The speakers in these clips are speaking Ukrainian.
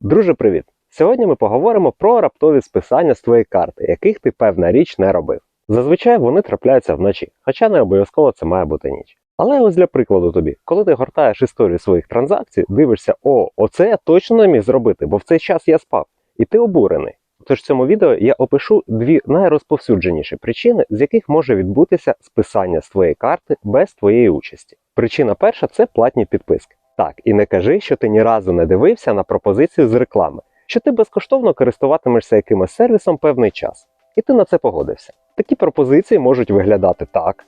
Друже, привіт! Сьогодні ми поговоримо про раптові списання з твоєї карти, яких ти певна річ не робив. Зазвичай вони трапляються вночі, хоча не обов'язково це має бути ніч. Але ось для прикладу тобі, коли ти гортаєш історію своїх транзакцій, дивишся, о, оце я точно не міг зробити, бо в цей час я спав, і ти обурений. Тож в цьому відео я опишу дві найрозповсюдженіші причини, з яких може відбутися списання з твоєї карти без твоєї участі. Причина перша це платні підписки. Так, і не кажи, що ти ні разу не дивився на пропозицію з реклами, що ти безкоштовно користуватимешся якимось сервісом певний час. І ти на це погодився. Такі пропозиції можуть виглядати так,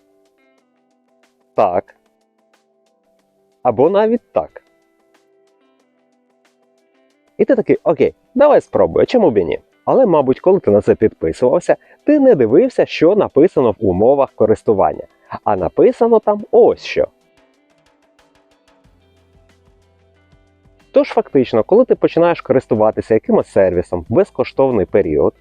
так, або навіть так. І ти такий, окей, давай спробуй, чому б і ні? Але, мабуть, коли ти на це підписувався, ти не дивився, що написано в умовах користування. А написано там ось що. Тож фактично, коли ти починаєш користуватися якимось сервісом в безкоштовний період,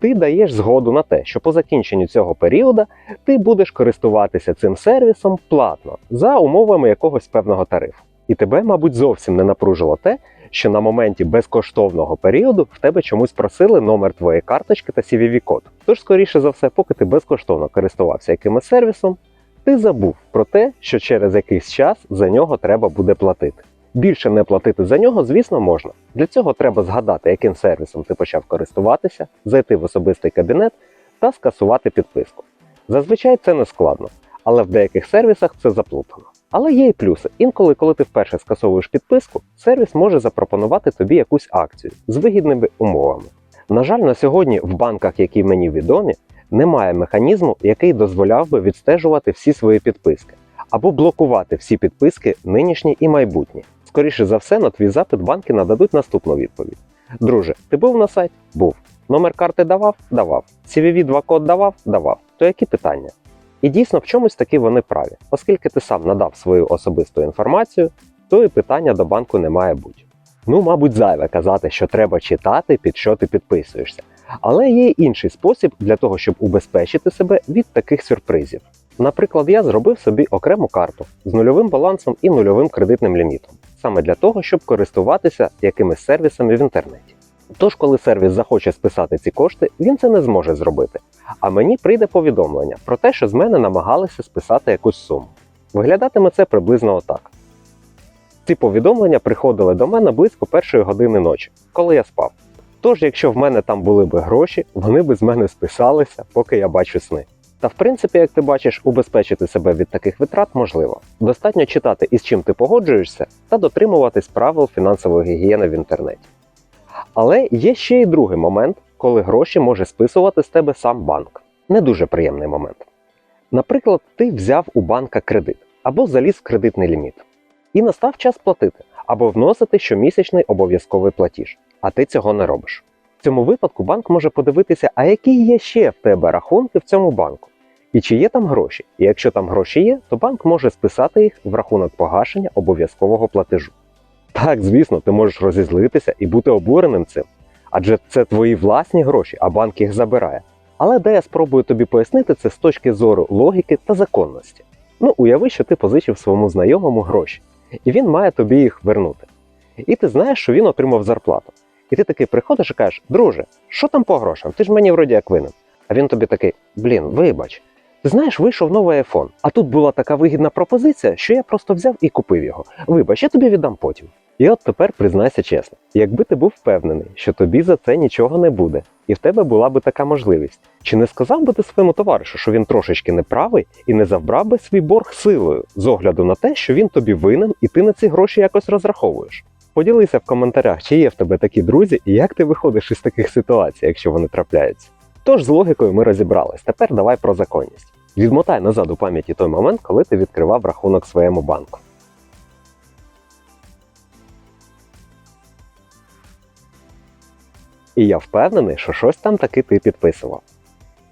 ти даєш згоду на те, що по закінченню цього періоду ти будеш користуватися цим сервісом платно за умовами якогось певного тарифу. І тебе, мабуть, зовсім не напружило те, що на моменті безкоштовного періоду в тебе чомусь просили номер твоєї карточки та CVV-код. Тож, скоріше за все, поки ти безкоштовно користувався якимось сервісом, ти забув про те, що через якийсь час за нього треба буде платити. Більше не платити за нього, звісно, можна. Для цього треба згадати, яким сервісом ти почав користуватися, зайти в особистий кабінет та скасувати підписку. Зазвичай це не складно, але в деяких сервісах це заплутано. Але є і плюси. Інколи, коли ти вперше скасовуєш підписку, сервіс може запропонувати тобі якусь акцію з вигідними умовами. На жаль, на сьогодні в банках, які мені відомі, немає механізму, який дозволяв би відстежувати всі свої підписки або блокувати всі підписки нинішні і майбутні. Скоріше за все, на твій запит банки нададуть наступну відповідь. Друже, ти був на сайті? Був. Номер карти давав? Давав. CVV 2 код давав? Давав. То які питання? І дійсно в чомусь таки вони праві, оскільки ти сам надав свою особисту інформацію, то і питання до банку не має бути. Ну, мабуть, зайве казати, що треба читати, під що ти підписуєшся. Але є інший спосіб для того, щоб убезпечити себе від таких сюрпризів. Наприклад, я зробив собі окрему карту з нульовим балансом і нульовим кредитним лімітом, саме для того, щоб користуватися якимись сервісами в інтернеті. Тож, коли сервіс захоче списати ці кошти, він це не зможе зробити. А мені прийде повідомлення про те, що з мене намагалися списати якусь суму. Виглядатиме це приблизно отак. Ці повідомлення приходили до мене близько першої години ночі, коли я спав. Тож, якщо в мене там були би гроші, вони би з мене списалися, поки я бачу сни. Та в принципі, як ти бачиш, убезпечити себе від таких витрат можливо. Достатньо читати, із чим ти погоджуєшся, та дотримуватись правил фінансової гігієни в інтернеті. Але є ще й другий момент, коли гроші може списувати з тебе сам банк. Не дуже приємний момент. Наприклад, ти взяв у банка кредит або заліз в кредитний ліміт. І настав час платити або вносити щомісячний обов'язковий платіж, а ти цього не робиш. В цьому випадку банк може подивитися, а які є ще в тебе рахунки в цьому банку, і чи є там гроші. І якщо там гроші є, то банк може списати їх в рахунок погашення обов'язкового платежу. Так, звісно, ти можеш розізлитися і бути обуреним цим, адже це твої власні гроші, а банк їх забирає. Але де я спробую тобі пояснити це з точки зору логіки та законності. Ну, уяви, що ти позичив своєму знайомому гроші, і він має тобі їх вернути. І ти знаєш, що він отримав зарплату. І ти такий приходиш і кажеш, друже, що там по грошам? Ти ж мені вроді як винен. А він тобі такий, блін, вибач. Знаєш, вийшов новий iPhone, а тут була така вигідна пропозиція, що я просто взяв і купив його. Вибач, я тобі віддам потім. І от тепер признайся чесно, якби ти був впевнений, що тобі за це нічого не буде, і в тебе була би така можливість, чи не сказав би ти своєму товаришу, що він трошечки неправий і не завбрав би свій борг силою, з огляду на те, що він тобі винен, і ти на ці гроші якось розраховуєш? Поділися в коментарях, чи є в тебе такі друзі, і як ти виходиш із таких ситуацій, якщо вони трапляються. Тож з логікою ми розібрались. Тепер давай про законність. Відмотай назад у пам'яті той момент, коли ти відкривав рахунок своєму банку. І я впевнений, що щось там таки ти підписував.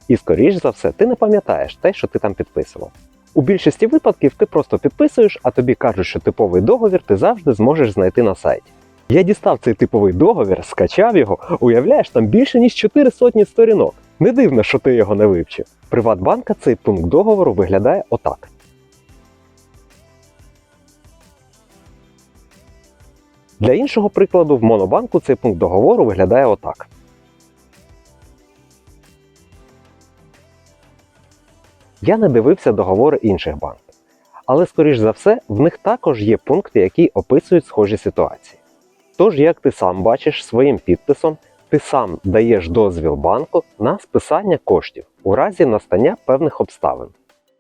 І скоріш за все, ти не пам'ятаєш те, що ти там підписував. У більшості випадків ти просто підписуєш, а тобі кажуть, що типовий договір ти завжди зможеш знайти на сайті. Я дістав цей типовий договір, скачав його, уявляєш, там більше ніж 4 сотні сторінок. Не дивно, що ти його не вивчив. Приватбанка цей пункт договору виглядає отак. Для іншого прикладу, в Монобанку цей пункт договору виглядає отак. Я не дивився договори інших банків, але, скоріш за все, в них також є пункти, які описують схожі ситуації. Тож, як ти сам бачиш своїм підписом, ти сам даєш дозвіл банку на списання коштів у разі настання певних обставин.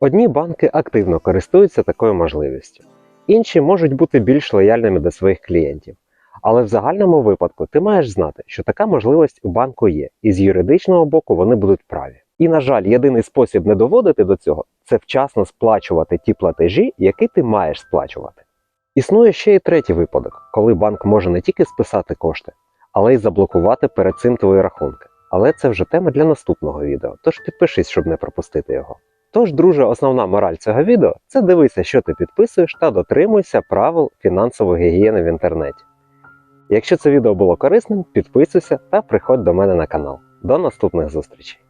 Одні банки активно користуються такою можливістю, інші можуть бути більш лояльними до своїх клієнтів. Але в загальному випадку ти маєш знати, що така можливість у банку є, і з юридичного боку вони будуть праві. І, на жаль, єдиний спосіб не доводити до цього це вчасно сплачувати ті платежі, які ти маєш сплачувати. Існує ще й третій випадок, коли банк може не тільки списати кошти, але й заблокувати перед цим твої рахунки. Але це вже тема для наступного відео, тож підпишись, щоб не пропустити його. Тож, друже, основна мораль цього відео це дивися, що ти підписуєш, та дотримуйся правил фінансової гігієни в інтернеті. Якщо це відео було корисним, підписуйся та приходь до мене на канал. До наступних зустрічей!